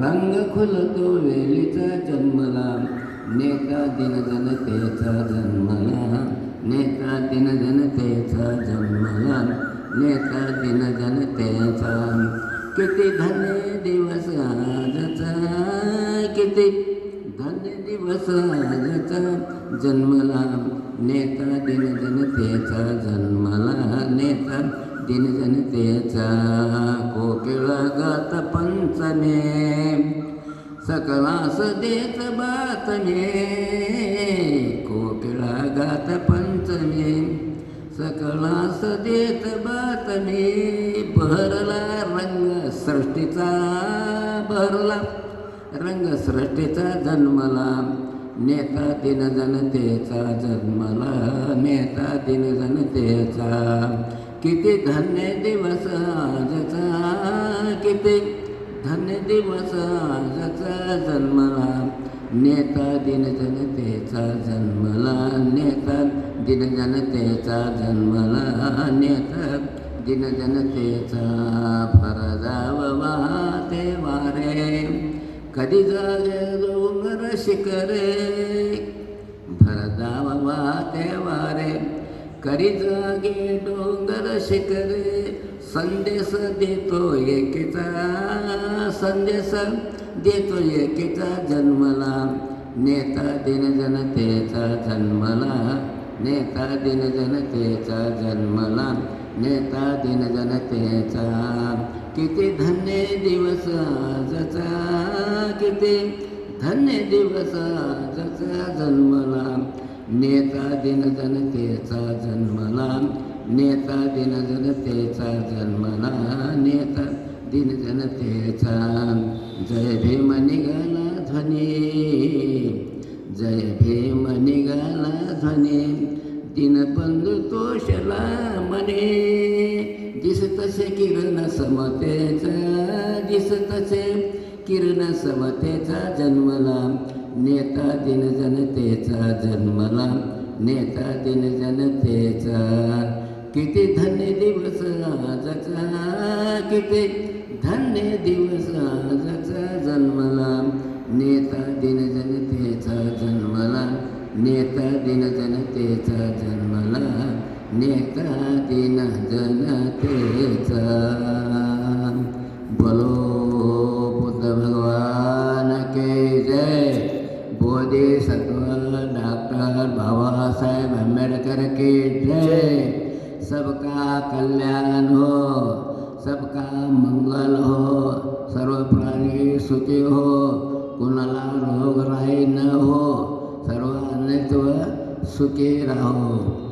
रंग खुलतो वेलीचा जन्मला. नेता दिनजनतेचा जन्मला. नेता दिनजनतेचा जन्मला. नेता दिनजनतेचा किती धन्य दिवस आजचा. किती धन्य दिवस आजचा. जन्मला. नेता दिनजनतेचा जन्मला. नेता दिन जनतेचा गात पंचमे सकलास देत बातमे कोकिळा गात पंचमे सकलास देत बातमे बहरला रंग सृष्टीचा बहरला रंग सृष्टीचा जन्मला नेता दिनजनतेचा जन्मला नेता दिन जनतेचा किती धन्य दिवस आजचा किती धन्य दिवस आजचा जन्मला. नेता दिन जनतेचा जन्मला नेता दिनजनतेचा जन्मला. नेता दिनजनतेचा फरजाव ते वारे कधी जागे डोंगर शिखरे भरदाव ते वारे कधी जागे डोंगर शिखरे. संदेश देतो एकेचा संदेश देतो एकेचा जन्मला. नेता दिनजनतेचा जन्मला. नेता दिनजनतेचा जन्मला. नेता दिनजनतेचा किती धन्य दिवस आजचा किती धन्य दिवस आजचा. नेता दिनजनतेचा जन्मला नेता दिनजनतेचा जन्मला नेता दिनजनतेचा जय भीम निघाला ध्वनी जय भीम निघाला ध्वनी. दिनबंधू तोषला मने दिसतसे किरण समतेचा दिसतसे किरण समतेचा जन्मला. नेता दिनजनतेचा जन्मला नेता दिनजनतेचा किती धन्य दिवस आजचा किती धन्य दिवस आजचा जन्मला. नेता दिनजनतेचा जन्मला नेता दिनजनतेचा जन्मला. नेता दिनजनतेचा बोलो. आंबेडकर की जय। सबका कल्याण हो, सबका मंगल हो सर्व प्राणी सुखी हो कुला रोग राय न हो सर्व सुखी राहो।